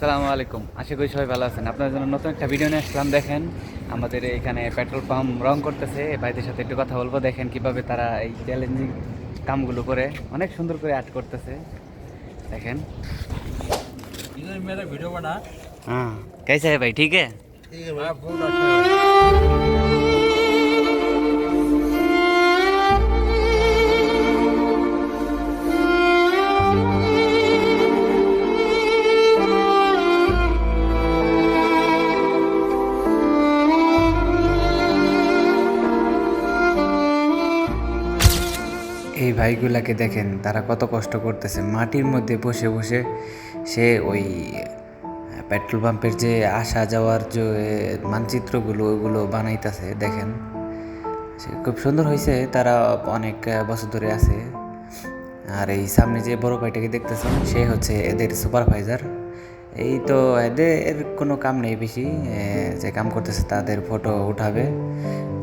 আসসালামু আলাইকুম আশা করি সবাই ভালো আছেন আপনার জন্য নতুন একটা ভিডিও নিয়ে আসলাম দেখেন আমাদের এখানে পেট্রোল পাম্প রং করতেছে এই ভাইদের সাথে একটু কথা বলবো দেখেন কিভাবে তারা এই চ্যালেঞ্জিং কামগুলো করে অনেক সুন্দর করে আর্ট করতেছে দেখেন इधर मेरा वीडियो बना हाँ कैसा है भाई ठीक है हाँ, बहुत अच्छा है এই ভাইগুলাকে দেখেন, তারা কত কষ্ট করতেছে। মাটির মধ্যে বসে বসে সে ওই পেট্রোল পাম্পের যে আসা যাওয়ার যে মানচিত্রগুলো, ওগুলো বানাইতেছে, দেখেন। সে খুব সুন্দর হয়েছে তারা অনেক বছর ধরে আছে। আর এই সামনে যে বড় ভাইটাকে দেখতেছেন, সে হচ্ছে এদের সুপারভাইজার এই তো এদের কোনো কাম নেই বেশি যে কাম করতেছে তাদের ফটো উঠাবে।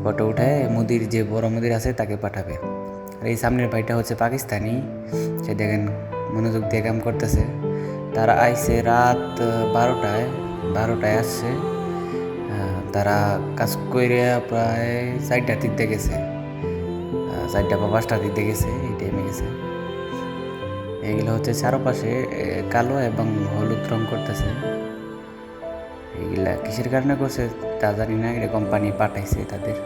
ফটো উঠায়, মুদির যে বড় মুদির আছে, তাকে পাঠাবে। আর এই সামনের ভাইটা হচ্ছে পাকিস্তানি। সে দেখেন মনোযোগ দিয়ে কাম করতেছে। তারা আইছে রাত বারোটায় বারোটায় আসছে। তারা কাজ করে প্রায় চারটার দিক গেছে। চারটা বা পাঁচটার দিক গেছে, এই টাইমে গেছে। এগুলো হচ্ছে চারপাশে কালো এবং হলুদ রং করতেছে। এগুলা কিসের কারণে করছে তা জানি না, এটা কোম্পানি পাঠাইছে তাদের।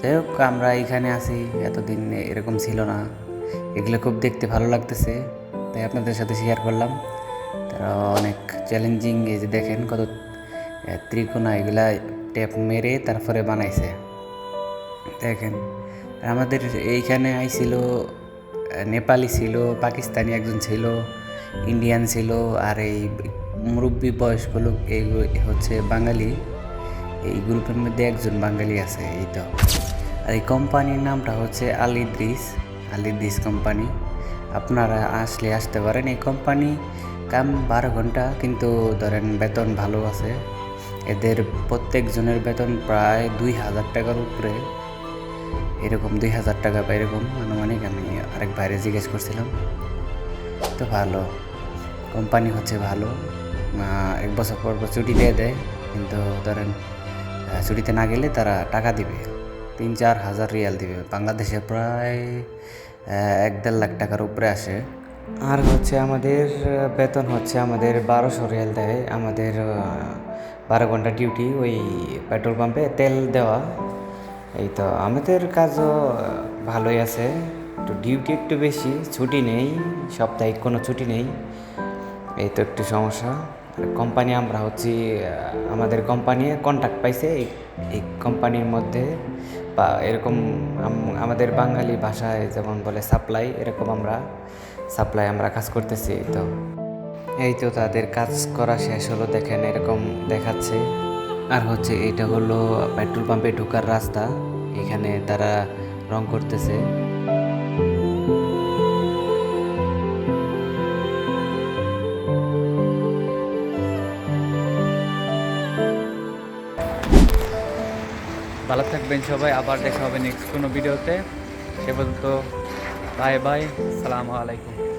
যাই হোক, আমরা এখানে আছি, এতদিন এরকম ছিল না। এগুলো খুব দেখতে ভালো লাগতেছে, তাই আপনাদের সাথে শেয়ার করলাম। তারা অনেক চ্যালেঞ্জিং এই যে দেখেন কত ত্রিকোণা, এগুলা ট্যাপ মেরে তারপরে বানাইছে। দেখেন, আমাদের এইখানে আইছিল নেপালি ছিল, পাকিস্তানি একজন ছিল ইন্ডিয়ান ছিল, আর এই মুরব্বী বয়স্ক লোক, এই হচ্ছে বাঙালি। এই গ্রুপের মধ্যে একজন বাঙালি আছে, এই তো। আর এই কোম্পানির নামটা হচ্ছে আলিদ্রিস আলিদ্রিস কোম্পানি আপনারা আসলে আসতে পারেন, এই কোম্পানি কাম বারো ঘণ্টা, কিন্তু ধরেন বেতন ভালো আছে। এদের প্রত্যেকজনের বেতন প্রায় দুই হাজার টাকার উপরে। এরকম দুই হাজার টাকা বা এরকম আনুমানিক আমি আরেক বাইরে জিজ্ঞেস করছিলাম। তো ভালো কোম্পানি হচ্ছে ভালো। এক বছর পর পর ছুটি দিয়ে দেয়, কিন্তু ধরেন ছুটিতে না গেলে তারা টাকা দিবে। তিন চার হাজার রিয়াল দিবে। বাংলাদেশে প্রায় এক দেড় লাখ টাকার উপরে আসে। আর হচ্ছে আমাদের বেতন হচ্ছে আমাদের বারোশো রিয়াল দেয় আমাদের বারো ঘণ্টা ডিউটি ওই পেট্রোল পাম্পে তেল দেওয়া। এই তো আমাদের কাজও ভালোই আছে। একটু ডিউটি একটু বেশি, ছুটি নেই, সাপ্তাহিক কোনো ছুটি নেই। এই তো একটু সমস্যা। কোম্পানি আমরা হচ্ছি আমাদের কোম্পানি কন্ট্যাক্ট পাইছে এই- কোম্পানির মধ্যে। বা এরকম আমাদের বাঙালি ভাষায় যেমন বলে সাপ্লাই এরকম আমরা সাপ্লাই আমরা কাজ করতেছি তো। এই তো তাদের কাজ করা শেষ হলো, দেখেন এরকম দেখাচ্ছে। আর হচ্ছে এটা হলো পেট্রোল পাম্পে ঢোকার রাস্তা, এখানে তারা রং করতেছে। ভালো থাকবেন সবাই, আবার দেখা হবে নেক্সট কোনো ভিডিওতে সে পর্যন্ত বাই বাই সালামু আলাইকুম।